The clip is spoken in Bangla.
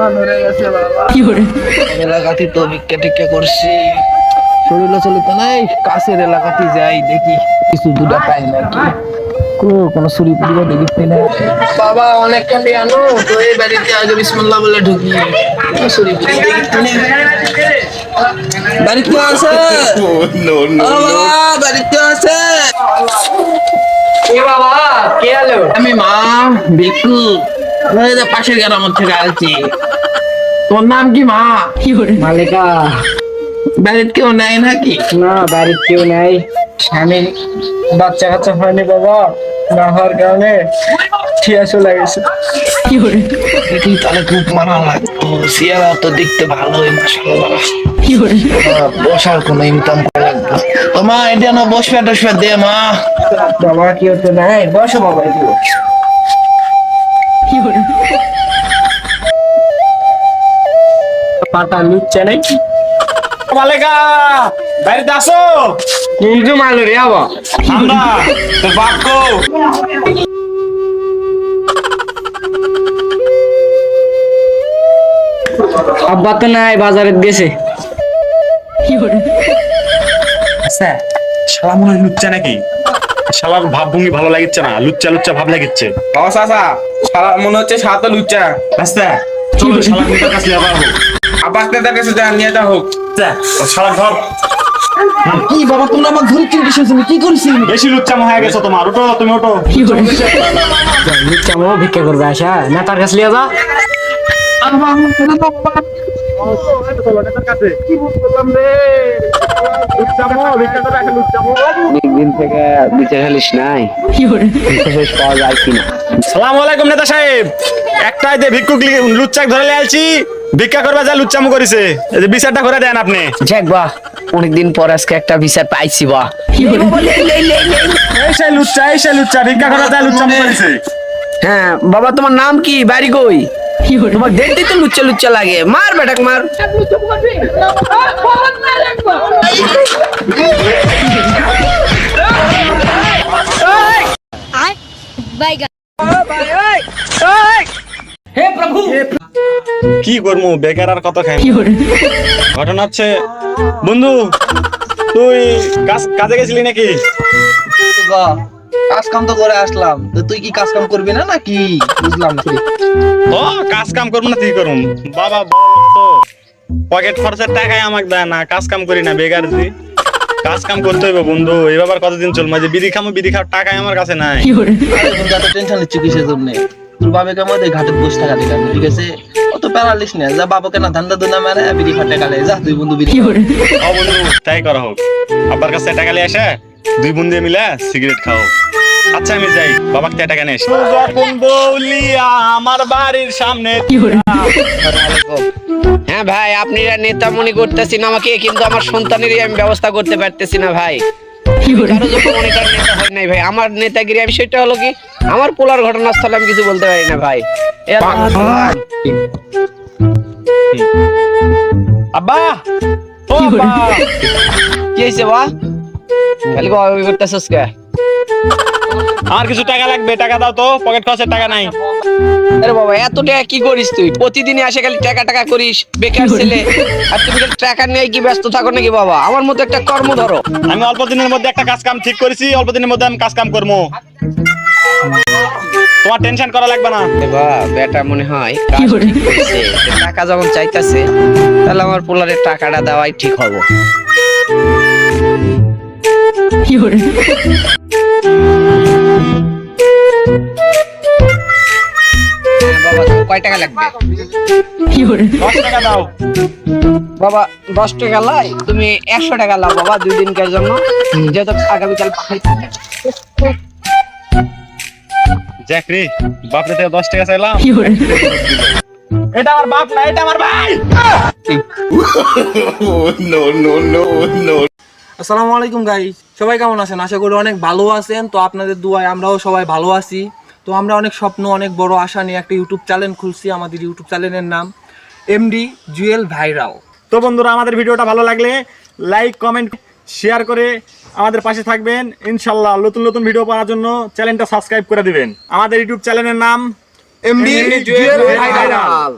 ঠান্ডা ধরে গেছে বাবা। এলাকাতে তো ভিক্ষা টিক্ষা করছি। শরীর চলিত নাই কাছের এলাকাতে যাই দেখি কিছু দুটা পাই নাকি। কোনো কোনো পুরিও দেখিস না বাবা অনেক কালি আনো তো এই বাড়িতে আগে বিসমুল্লাহ বলে ঢুকি। কোনো পুরি দেখিস বাড়িতে আছে? বাড়িতে আছে? এ বাবা কে আলো আমি মা বিকু ওই যে পাশের গ্রাম থেকে আসছি তোর নাম কি মা? মালিকা। বাড়িতে কেউ নাই নাকি? না বাড়ির কেউ নাই। স্বামী বাচ্চা কাচ্চা হয়নি বাবা। না হওয়ার কারণে ঠিয়া চলে গেছে। এটি তাহলে খুব মানা লাগতো। সিয়ারা তো দেখতে ভালোই মাসাল্লাহ বসার কোনো ইনকাম করা লাগতো তো মা এটা না বসবে টসবে দে মা। বাবা কেউ তো নাই। বসো বাবা একটু পাতা নিচ্ছে নাকি মালেকা বাড়িতে আসো। কিন্তু মালো রে বাবা আমরা তোর বাপ আব্বা তো নাই বাজারে গেছে। আচ্ছা শালা মনে হয় লুচ্চা নাকি? শালার ভাব ভঙ্গি ভালো লাগিচ্ছে না লুচ্চা লুচ্চা ভাব লাগিচ্ছে। বাবা শালা মনে হচ্ছে সাত লুচ্চা। আচ্ছা চলো শালা কাছে আবার আব্বাস নেতার কাছে যা নিয়ে যা হোক শালা ধর কি বাবা তোমরা আমার ধরে কি করছি? বেশি লুচ্চাম হয়ে গেছো তোমার ওটো তুমি ওটো কেমন ভিক্ষা করবে আসা না কাছে লিয়ে যা। দিন থেকে বিচার হালিস নাই। শেষ পাওয়া যায় কিনা। সালাম আলাইকুম নেতা সাহেব। একটাই দে ভিক্ষুক লি- লুচ্চাক ধরে লিয়ালছি ভিক্ষা করবা যা লুচ্চামো করেছে। বিচারটা করে দেন আপনি। যাক অনেকদিন পর আজকে একটা বিচার পাইছি বা। এই লুচ্চা এই সেই লুচ্চা ভিক্ষা করা যা লুচ্চামো করেছে। হ্যাঁ বাবা তোমার নাম কি? বাড়ি কই? তোমার দেখতে তো লুচ্চা লুচ্চা লাগে। মার বেটাক মার। কি করব বেকার আর কত খাই ঘটনা হচ্ছে বন্ধু তুই কাজ কাজে গেছিলি নাকি? কাজ কাম তো করে আসলাম। তো তুই কি কাজ কাম করবি না নাকি? বুঝলাম না তো কাজ কাম করব না তুই করুম? বাবা তো। পকেট খরচের টাকায় আমাকে দেয় না কাজ কাম করি না বেকার দি কাজ কাম করতে হইবে বন্ধু। এই ব্যাপার কতদিন চলবে যে বিড়ি খামো বিড়ি খাওয়ার টাকাই আমার কাছে নাই। টেনশন নিচ্ছি কিসের জন্য? তোর বাবাকে আমাদের ঘাটে বসে থাকা দেখাবি ঠিক আছে? অত প্যারালিস না যা বাবাকে না ধান্দা দুনা মারে বিড়ি খাটে গালে যা তুই বন্ধু বিড়ি। তাই করা হোক। আব্বার কাছে টাকা নিয়ে আসে দুই বন্ধু মিলে সিগারেট খাও। আচ্ছা আমি যাই বাবাকে তে টাকা নিয়ে আসি। যখন বৌলিয়া আমার বাড়ির সামনে হ্যাঁ ভাই আপনি নেতা মনে করতেছেন আমাকে কিন্তু আমার সন্তানেরই আমি ব্যবস্থা করতে পারতেছি না ভাই। কারও যখন নেতা হয় নাই ভাই। আমার নেতাগিরি বিষয়টা হলো কি আমার পোলার ঘটনাস্থলে আমি কিছু বলতে পারি না ভাই। এ আব্বা। ও আব্বা! কি হয়েছে বা খালি বাবা করতেছিস কে? আমার কিছু টাকা লাগবে? টাকা দাও তো পকেট খরচের টাকা নাই। আরে বাবা এত টাকা কি করিস তুই? প্রতিদিনই আসে খালি টাকা টাকা করিস বেকার ছেলে। আর তুমি টাকা নিয়ে কি ব্যস্ত থাকো নাকি বাবা? আমার মতো একটা কর্ম ধরো। আমি অল্প দিনের মধ্যে একটা কাজ কাম ঠিক করেছি অল্প দিনের মধ্যে আমি কাজ কাম করব। তোমার টেনশন করা লাগবে না। বা বেটা মনে হয় টাকা যখন চাইতাছে তাহলে আমার পোলারের টাকাটা দেওয়াই ঠিক হব। হ্যাঁ, বাবা কয় টাকা লাগবে? দশ টাকা দাও। বাবা দশ টাকা লাই তুমি একশো টাকা লাও বাবা দুই দিনকার জন্য। যেহেতু আগামীকাল পাঠাইতে হবে। বাপরে থেকে দশ টাকা চাইলাম। এটা আমার বাপ না এটা আমার ভাই! আসসালামু আলাইকুম গাই সবাই কেমন আছেন? আশা করি অনেক ভালো আছেন। তো আপনাদের দুয়ায় আমরাও সবাই ভালো আছি। তো আমরা অনেক স্বপ্ন অনেক বড় আশা নিয়ে একটা ইউটিউব চ্যানেল খুলছি আমাদের ইউটিউব চ্যানেলের নাম এমডি জুয়েল ভাইরাও তো বন্ধুরা আমাদের ভিডিওটা ভালো লাগলে লাইক কমেন্ট শেয়ার করে আমাদের পাশে থাকবেন। ইনশাল্লাহ নতুন নতুন ভিডিও পাওয়ার জন্য চ্যানেলটা সাবস্ক্রাইব করে দিবেন। আমাদের ইউটিউব চ্যানেলের নাম এমডি জুয়েল ভাইরাও